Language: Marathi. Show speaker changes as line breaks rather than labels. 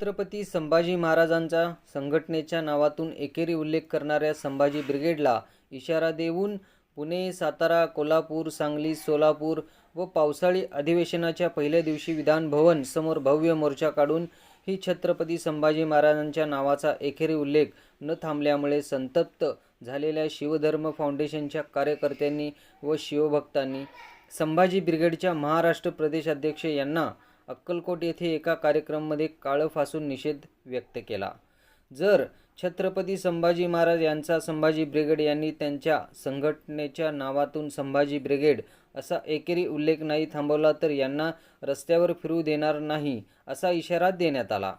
छत्रपती संभाजी महाराजांचा संघटनेच्या नावातून एकेरी उल्लेख करणाऱ्या संभाजी ब्रिगेडला इशारा देऊन पुणे सातारा कोल्हापूर सांगली सोलापूर व पावसाळी अधिवेशनाच्या पहिल्या दिवशी विधान भवन समोर भव्य मोर्चा काढून ही छत्रपती संभाजी महाराजांच्या नावाचा एकेरी उल्लेख न थांबल्यामुळे संतप्त झालेल्या शिवधर्म फाउंडेशनच्या कार्यकर्त्यांनी व शिवभक्तांनी संभाजी ब्रिगेडच्या महाराष्ट्र प्रदेशाध्यक्ष यांना अक्कलकोट येथे एका कार्यक्रमामध्ये काळं फासून निषेध व्यक्त केला. जर छत्रपती संभाजी महाराज यांचा संभाजी ब्रिगेड यांनी त्यांच्या संघटनेच्या नावातून संभाजी ब्रिगेड असा एकेरी उल्लेख नाही थांबवला तर यांना रस्त्यावर फिरू देणार नाही असा इशारा देण्यात आला.